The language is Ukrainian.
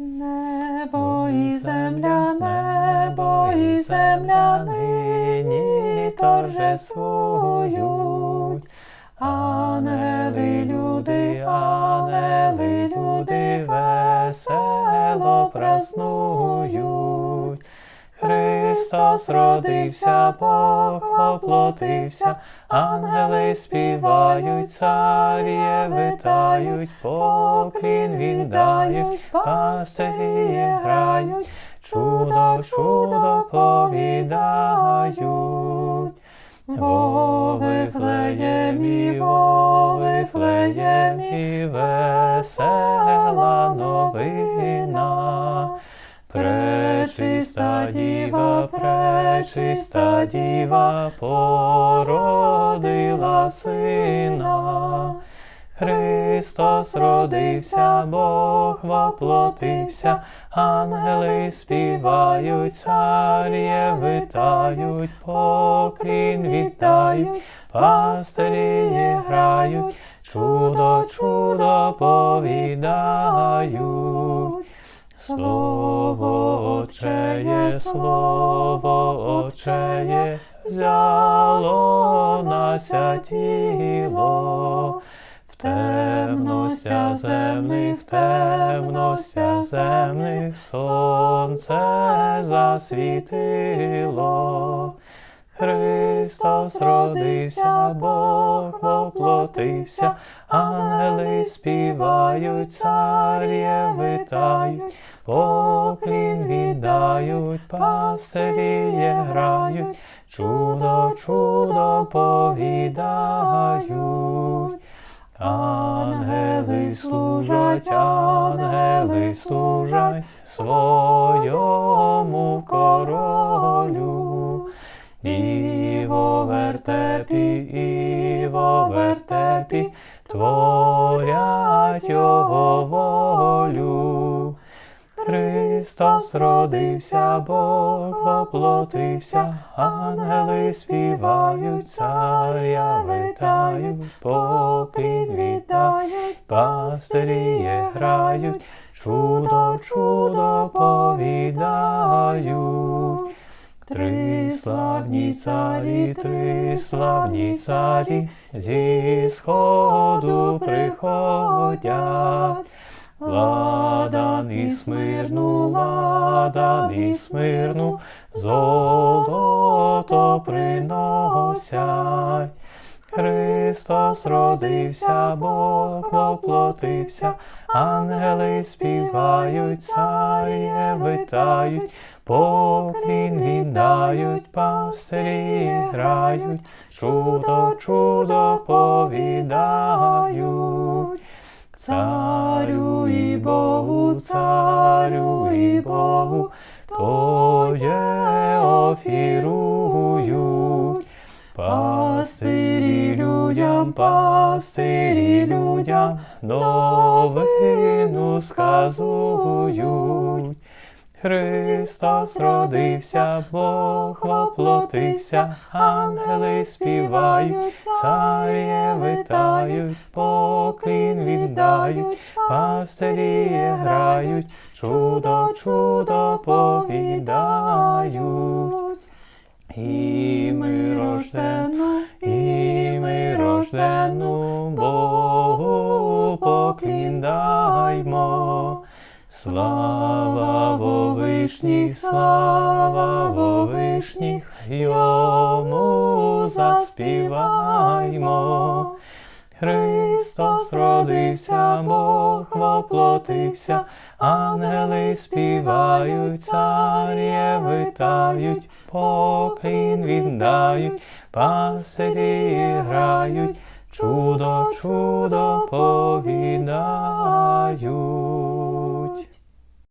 Небо і земля, небо і земля нині торжествують. Анели, люди, анели, люди весело празнують. Христос родився, Бог оплотився, ангели співають, царі витають, поклін віддають, пастирі грають, чудо, чудо повідають. Во Вифлеємі, во Вифлеємі, весела новина. Пречиста діва, пречиста діва, породила сина. Христос родився, Бог воплотився, ангели співають, царі витають, поклін віддають, пастирі грають, чудо, чудо повідають. Слово Отчеє, Слово Отчеє, взяло нася тіло. В темностях земних, в темностях земних сонце засвітило. Христос родився, Бог воплотився, ангели співають, царі витають, поклін віддають, пастирі грають, чудо, чудо повідають. Ангели служать, ангели служать своєму королю. І во вертепі, і во вертепі творять його волю. Христос родився, Бог воплотився, ангели співають, царя витають, поклін віддають, пастирі грають, чудо, чудо повідають. Три славні царі, три славні царі зі сходу приходять. Ладан і смирну, ладан і смирну, золото приносять. Христос родився, Бог воплотився, ангели співають, царі витають, поклін віддають, пастирі грають, чудо, чудо повідають. Царю і Богу, царю і Богу, Твоє офірують. Пастирі людям, пастирі людям, новину сказують. Христос родився, Бог воплотився, ангели співають, царі витають, поклін віддають, пастирі грають, чудо, чудо повідають. І ми рождену, і ми рождену, Богу поклін даймо. Слава во вишніх, слава во вишніх, йому заспіваймо. Христос родився, Бог воплотився, ангели співають, царі витають, поклін віддають, пастирі грають, чудо, чудо повідають.